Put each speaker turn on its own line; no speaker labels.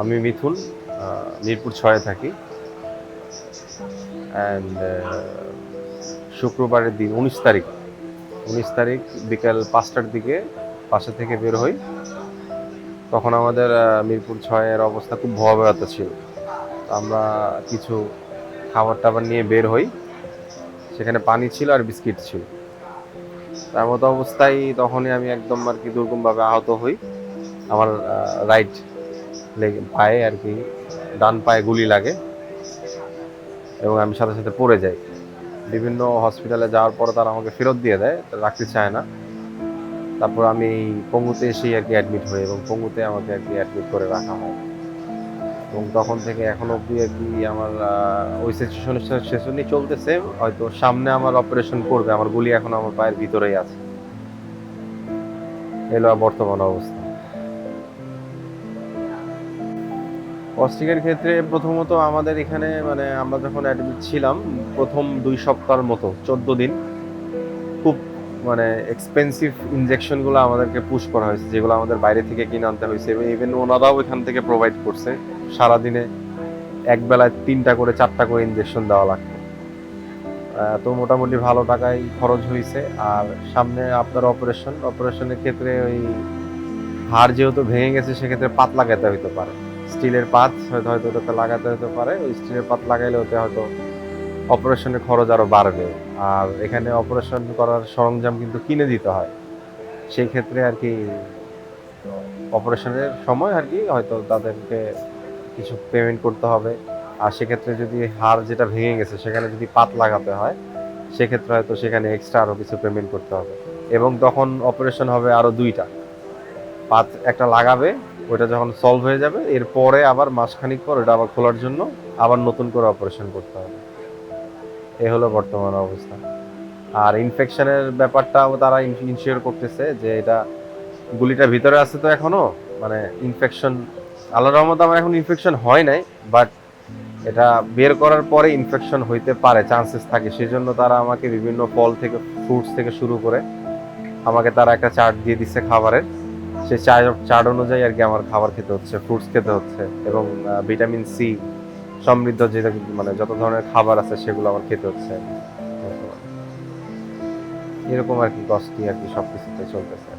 আমি মিথুন মিরপুর ছয়ে থাকি। অ্যান্ড শুক্রবারের দিন উনিশ তারিখ উনিশ তারিখ বিকাল পাঁচটার দিকে পাশে থেকে বের হই। তখন আমাদের মিরপুর ছয়ের অবস্থা খুব ভয়াবহতা ছিল। আমরা কিছু খাবার টাবার নিয়ে বের হই। সেখানে পানি ছিল আর বিস্কিট ছিল। তার মতো অবস্থায় তখনই আমি একদম আর কি দুর্গমভাবে আহত হই। আমার রাইট পায়ে আর কি, ডান পায়ে গুলি লাগে এবং আমি সাথে সাথে পড়ে যাই। বিভিন্ন হসপিটালে যাওয়ার পরে তারা আমাকে ফেরত দিয়ে দেয় রাখতে চায় না। তারপর আমি পঙ্গুতে এসেই আর কি অ্যাডমিট হই এবং পঙ্গুতে আমাকে আর কি অ্যাডমিট করে রাখা হয়। এবং তখন থেকে এখন অবধি আর কি আমার ওই সিচুয়েশন সেশনই চলতেছে। হয়তো সামনে আমার অপারেশন করবে, আমার গুলি এখন আমার পায়ের ভিতরেই আছে। এলো বর্তমান অবস্থা। অস্ট্রিকের ক্ষেত্রে প্রথমত আমাদের এখানে মানে আমরা যখন অ্যাডমিট ছিলাম, প্রথম দুই সপ্তাহের মতো, চোদ্দ দিন, খুব মানে এক্সপেন্সিভ ইনজেকশনগুলো আমাদেরকে পুশ করা হয়েছে, যেগুলো আমাদের বাইরে থেকে কিনে আনতে হয়েছে এবং ইভেন ওনারাও এখান থেকে প্রোভাইড করছে। সারাদিনে এক বেলায় তিনটা করে, চারটা করে ইনজেকশন দেওয়া লাগতো তো মোটামুটি ভালো টাকাই খরচ হয়েছে। আর সামনে আপনার অপারেশন অপারেশনের ক্ষেত্রে ওই হাড় যেহেতু ভেঙে গেছে, সেক্ষেত্রে পাতলা খেতে হইতে পারে। স্টিলের পাত, হয়তো হয়তো ওটাতে লাগাতে হতে পারে। ওই স্টিলের পাত লাগাইলে ওতে হয়তো অপারেশনের খরচ আরও বাড়বে। আর এখানে অপারেশন করার সরঞ্জাম কিন্তু কিনে দিতে হয়। সেই ক্ষেত্রে আর কি অপারেশনের সময় আর কি হয়তো তাদেরকে কিছু পেমেন্ট করতে হবে। আর সেক্ষেত্রে যদি হাড় যেটা ভেঙে গেছে, সেখানে যদি পাত লাগাতে হয়, সেক্ষেত্রে হয়তো সেখানে এক্সট্রা আরও কিছু পেমেন্ট করতে হবে। এবং তখন অপারেশন হবে আরও দুইটা। পাত একটা লাগাবে ওইটা যখন সলভ হয়ে যাবে, এরপরে আবার মাসখানিক পর ওটা আবার খোলার জন্য আবার নতুন করে অপারেশন করতে হবে। এ হলো বর্তমান অবস্থা। আর ইনফেকশনের ব্যাপারটাও তারা ইনশিওর করতেছে যে এটা গুলিটা ভিতরে আছে তো এখনও মানে ইনফেকশন আল্লাহ রহমত আমার এখন ইনফেকশন হয় নাই বাট এটা বের করার পরে ইনফেকশন হইতে পারে চান্সেস থাকে। সেজন্য তারা আমাকে বিভিন্ন ফল থেকে ফ্রুটস থেকে শুরু করে আমাকে তারা একটা চার্ট দিয়ে দিচ্ছে খাবারের। সেই চার্ট চার অনুযায়ী আর কি আমার খাবার খেতে হচ্ছে ফ্রুটস খেতে হচ্ছে এবং ভিটামিন সি সমৃদ্ধ যে মানে যত ধরনের খাবার আছে সেগুলো আমার খেতে হচ্ছে। এরকম আর কি কষ্টই আর কি সব কিছুতে চলতেছে